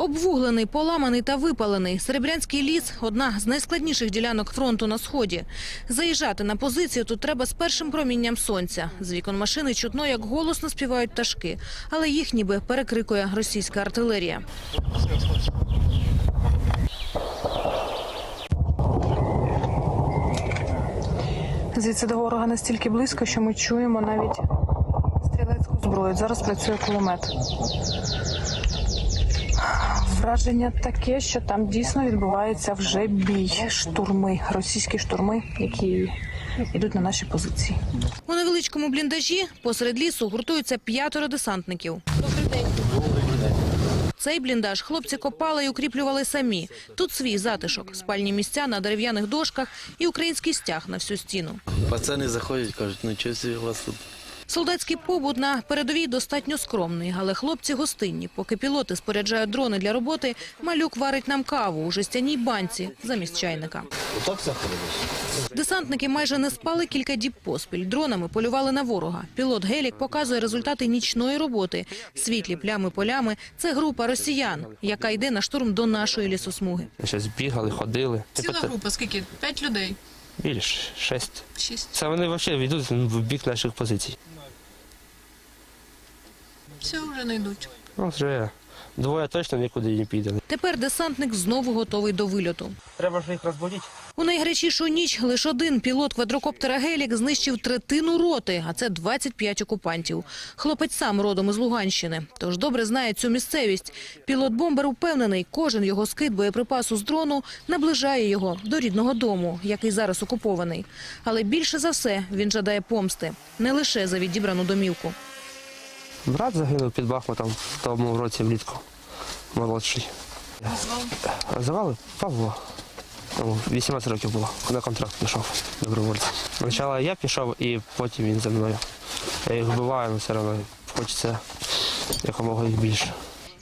Обвуглений, поламаний та випалений. Серебрянський ліс – одна з найскладніших ділянок фронту на сході. Заїжджати на позицію тут треба з першим промінням сонця. З вікон машини чутно, як голосно співають пташки. Але їх ніби перекрикує російська артилерія. Звідси до ворога настільки близько, що ми чуємо навіть стрілецьку зброю. Зараз працює кулемет. Враження таке, що там дійсно відбувається вже бій, штурми, російські штурми, які йдуть на наші позиції. У невеличкому бліндажі посеред лісу гуртуються п'ятеро десантників. Цей бліндаж хлопці копали і укріплювали самі. Тут свій затишок, спальні місця на дерев'яних дошках і український стяг на всю стіну. Пацани заходять, кажуть, ну чого у вас тут? Солдатський побут на передовій достатньо скромний, але хлопці гостинні. Поки пілоти споряджають дрони для роботи, малюк варить нам каву у жестяній банці замість чайника. Десантники майже не спали кілька діб поспіль. Дронами полювали на ворога. Пілот Гелік показує результати нічної роботи. Світлі плями полями – це група росіян, яка йде на штурм до нашої лісосмуги. Щось бігали, ходили. Ціла група, скільки? П'ять людей? Більше, шесть. Шість. Це вони взагалі йдуть в бік наших позицій. Все, вже не йдуть. Ну, вже двоє точно нікуди не піде. Тепер десантник знову готовий до вильоту. Треба ж їх розбудити. У найгарячішу ніч лише один пілот квадрокоптера «Гелік» знищив третину роти, а це 25 окупантів. Хлопець сам родом із Луганщини, тож добре знає цю місцевість. Пілот-бомбер упевнений, кожен його скид боєприпасу з дрону наближає його до рідного дому, який зараз окупований. Але більше за все він жадає помсти, не лише за відібрану домівку. Брат загинув під Бахмутом в тому році влітку. Молодший. Звали Павло. 18 років було. На контракт пішов добровольцем. Спочатку я пішов і потім він за мною. Я їх вбиваю, але все одно хочеться якомога їх більше.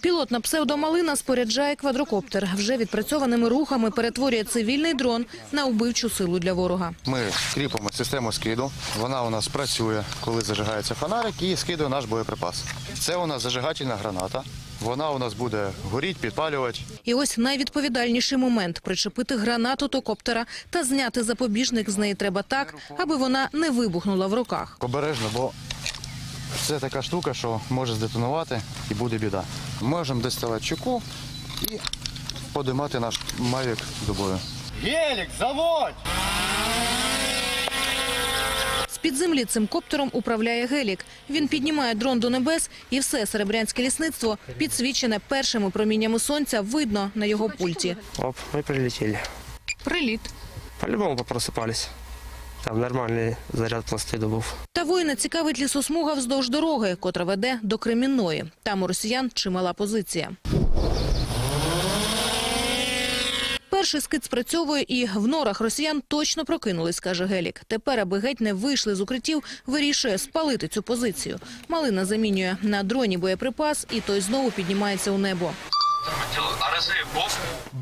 Пілот на псевдомалина споряджає квадрокоптер. Вже відпрацьованими рухами перетворює цивільний дрон на вбивчу силу для ворога. Ми кріпимо систему скиду. Вона у нас працює, коли зажигається фонарик і скидує наш боєприпас. Це у нас зажигательна граната. Вона у нас буде горіти, підпалювати. І ось найвідповідальніший момент – причепити гранату до коптера та зняти запобіжник з неї треба так, аби вона не вибухнула в руках. Обережно, бо це така штука, що може здетонувати і буде біда. Можемо доставати чеку і подимати наш мавік до бою. З-під землі цим коптером управляє Гелік. Він піднімає дрон до небес і все серебрянське лісництво, підсвічене першими проміннями сонця, видно на його пульті. Оп, ми прилетіли. Приліт. По-любому попросипались. Там нормальний заряд пластиду був. Та воїна цікавить лісосмуга вздовж дороги, котра веде до Кремінної. Там у росіян чимала позиція. Перший скид спрацьовує і в норах росіян точно прокинулись, каже Гелік. Тепер, аби геть не вийшли з укриттів, вирішує спалити цю позицію. Малина замінює на дроні боєприпас, і той знову піднімається у небо.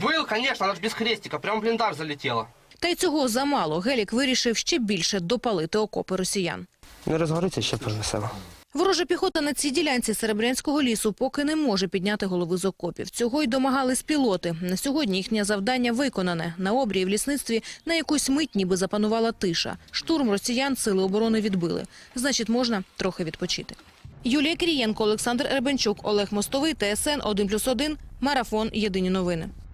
Был, конечно, она же без крестика, прям в блиндаж залетела. Та й цього замало. Гелік вирішив ще більше допалити окопи росіян. Не розгориться, ще перенесемо. Ворожа піхота на цій ділянці Серебрянського лісу поки не може підняти голови з окопів. Цього й домагались пілоти. На сьогодні їхнє завдання виконане. На обрії в лісництві на якусь мить ніби запанувала тиша. Штурм росіян сили оборони відбили. Значить, можна трохи відпочити. Юлія Кирієнко, Олександр Ребенчук, Олег Мостовий, ТСН 1+,1, Марафон. Єдині новини.